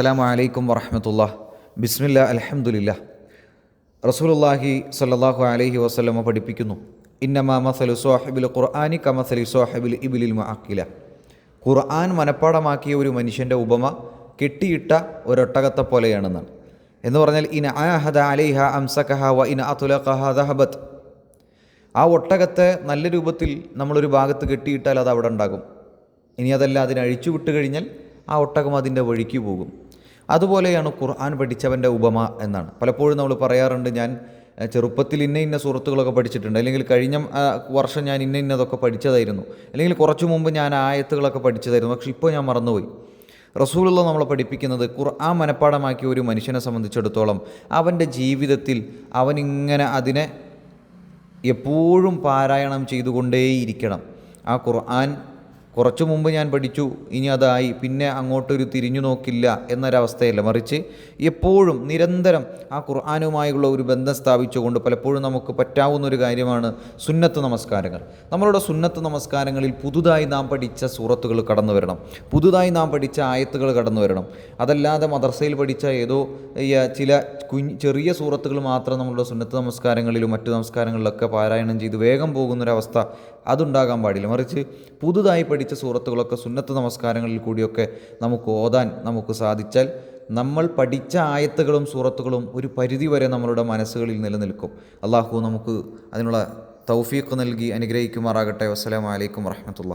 അസ്സാം വലൈക്കും വറഹമത്തുള്ള ബിസ്മില്ല അലഹമുല്ല റസൂലുല്ലാഹി സല്ലാഹു അലഹി വസ്ലമ പഠിപ്പിക്കുന്നു. ഇന്നമാ മസലു സോഹബിൽ ഖുർആാനി കമസലി സോഹബിൽ ഇബിലിൽ മാക്കില ഖുർആൻ മനഃപ്പാടമാക്കിയ ഒരു മനുഷ്യന്റെ ഉപമ കെട്ടിയിട്ട ഒരൊട്ടകത്തെ പോലെയാണെന്നാണ്. എന്ന് പറഞ്ഞാൽ ഇൻ അഹദ അലൈഹ അംസഖ വ ഇൻ അതുലഖഹ ദഹബത്ത് ആ ഒട്ടകത്തെ നല്ല രൂപത്തിൽ നമ്മളൊരു ഭാഗത്ത് കെട്ടിയിട്ടാൽ അത് അവിടെ ഉണ്ടാകും. ഇനി അതല്ല അതിനെ അഴിച്ചു വിട്ട് കഴിഞ്ഞാൽ ആ ഒട്ടകം അതിന്റെ വഴിക്ക് പോകും. അതുപോലെയാണ് ഖുർആൻ പഠിച്ചവന്റെ ഉപമ എന്നാണ്. പലപ്പോഴും നമ്മൾ പറയാറുണ്ട് ഞാൻ ചെറുപ്പത്തിൽ ഇന്ന ഇന്ന സുഹൃത്തുക്കളൊക്കെ പഠിച്ചിട്ടുണ്ട്. അല്ലെങ്കിൽ കഴിഞ്ഞ വർഷം ഞാൻ ഇന്ന ഇന്നതൊക്കെ പഠിച്ചതായിരുന്നു. അല്ലെങ്കിൽ കുറച്ചു മുമ്പ് ഞാൻ ആയത്തുകളൊക്കെ പഠിച്ചതായിരുന്നു. പക്ഷെ ഇപ്പോൾ ഞാൻ മറന്നുപോയി. റസൂലുള്ള നമ്മളെ പഠിപ്പിക്കുന്നത് ഖുർആൻ മനഃപ്പാടമാക്കിയ ഒരു മനുഷ്യനെ സംബന്ധിച്ചിടത്തോളം അവന്റെ ജീവിതത്തിൽ അവനിങ്ങനെ അതിനെ എപ്പോഴും പാരായണം ചെയ്തുകൊണ്ടേയിരിക്കണം. ആ ഖുർആൻ കുറച്ചു മുമ്പ് ഞാൻ പഠിച്ചു ഇനി അതായി. പിന്നെ അങ്ങോട്ടൊരു തിരിഞ്ഞു നോക്കില്ല എന്നൊരവസ്ഥയല്ല. മറിച്ച് എപ്പോഴും നിരന്തരം ആ ഖുർആാനുമായുള്ള ഒരു ബന്ധം സ്ഥാപിച്ചുകൊണ്ട് പലപ്പോഴും നമുക്ക് പറ്റാവുന്ന ഒരു കാര്യമാണ് സുന്നത്ത് നമസ്കാരങ്ങൾ. നമ്മളുടെ സുന്നത്ത് നമസ്കാരങ്ങളിൽ പുതുതായി നാം പഠിച്ച സൂറത്തുകൾ കടന്നു വരണം. പുതുതായി നാം പഠിച്ച ആയത്തുകൾ കടന്നു വരണം. അതല്ലാതെ മദർസയിൽ പഠിച്ച ഏതോ ചില കുഞ്ഞ് ചെറിയ സൂറത്തുകൾ മാത്രം നമ്മളുടെ സുന്നത്ത് നമസ്കാരങ്ങളിലും മറ്റു നമസ്കാരങ്ങളിലൊക്കെ പാരായണം ചെയ്ത് വേഗം പോകുന്നൊരവസ്ഥ അതുണ്ടാകാൻ പാടില്ല. മറിച്ച് പുതുതായി പഠിച്ച സൂറത്തുകളൊക്കെ സുന്നത്ത് നമസ്കാരങ്ങളിൽ കൂടിയൊക്കെ നമുക്ക് ഓതാൻ നമുക്ക് സാധിച്ചാൽ നമ്മൾ പഠിച്ച ആയത്തുകളും സൂറത്തുകളും ഒരു പരിധി വരെ നമ്മളുടെ മനസ്സുകളിൽ നിലനിൽക്കും. അള്ളാഹു നമുക്ക് അതിനുള്ള തൗഫീഖ് നൽകി അനുഗ്രഹിക്കുമാറാകട്ടെ. വസ്സലാമലൈക്കും വറഹമത്തുള്ള